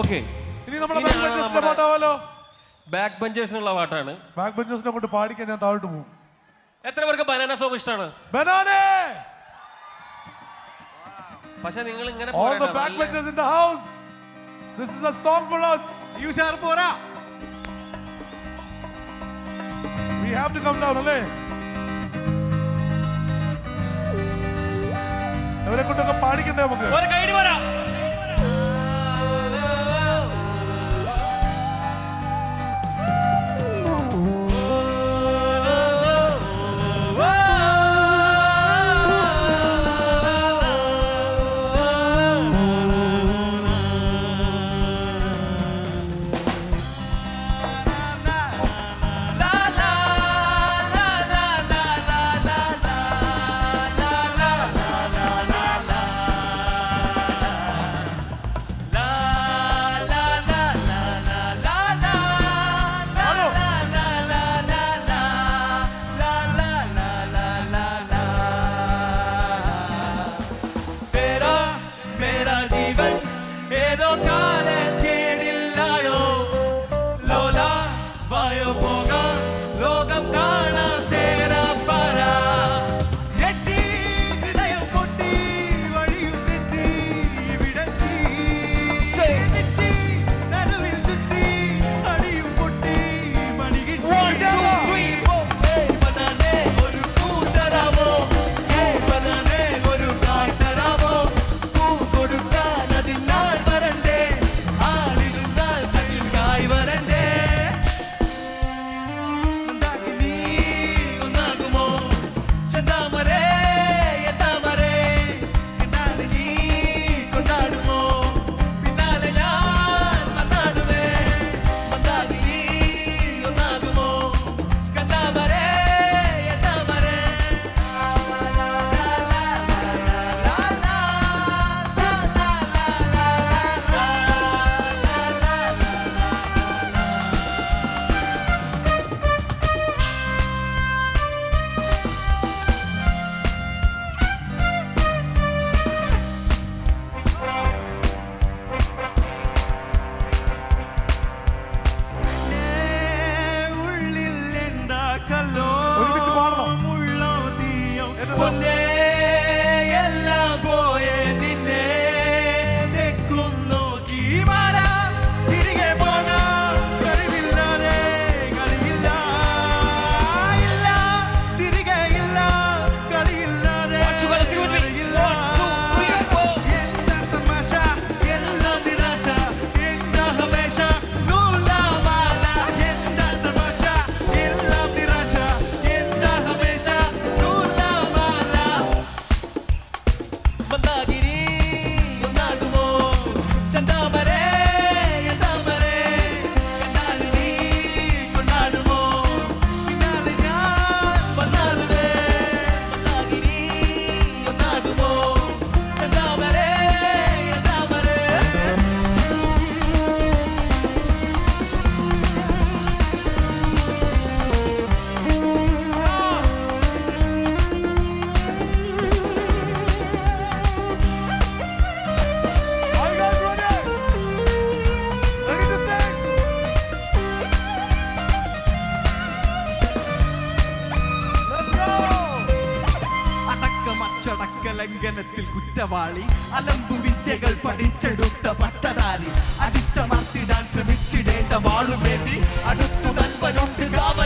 Okay. ഇനി നമ്മുടെ back ബെഞ്ചേഴ്സിന്റെ പാട്ടാവാലോ back ബെഞ്ചേഴ്സിനുള്ള പാട്ടാണ്. ബാക്ക് ബെഞ്ചേഴ്സിനെ കൊണ്ട് പാടിക്കാൻ ഞാൻ താഴോട്ട് പോകും. എത്ര പേർക്ക് ബനാന സോങ് ഇഷ്ടമാണ് ബനാനെ പക്ഷെ നിങ്ങൾ ഇങ്ങനെ all the back back in the house this is a is for us. You ഷാർ പോരാ. We have to come down അല്ലേ? അവരെ കൊണ്ടൊക്കെ പാടിക്കണ്ടേ നമുക്ക്? ഒരു കൈഡി പോരാ. I'll. ലംഘനത്തിൽ കുറ്റവാളി. അലമ്പു വിദ്യകൾ പഠിച്ചെടുത്ത പട്ടധാരി അടിച്ചമർത്തിടാൻ ശ്രമിച്ചിടേണ്ട വാളുമേന്തി അടുത്തു നൽവനുണ്ട് കാവ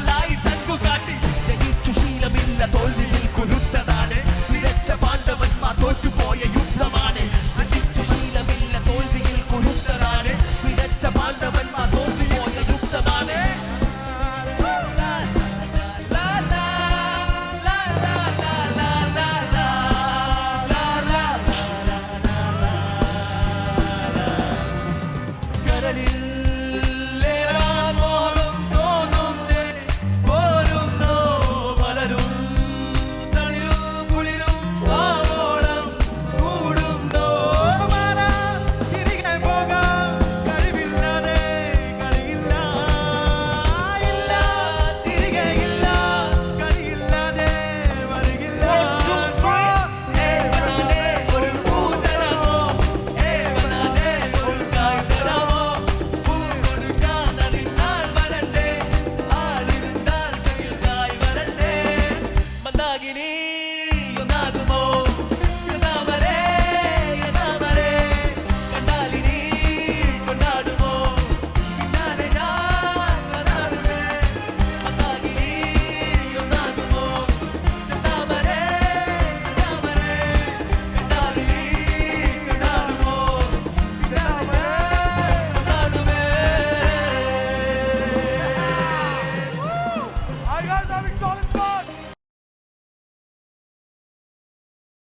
那个。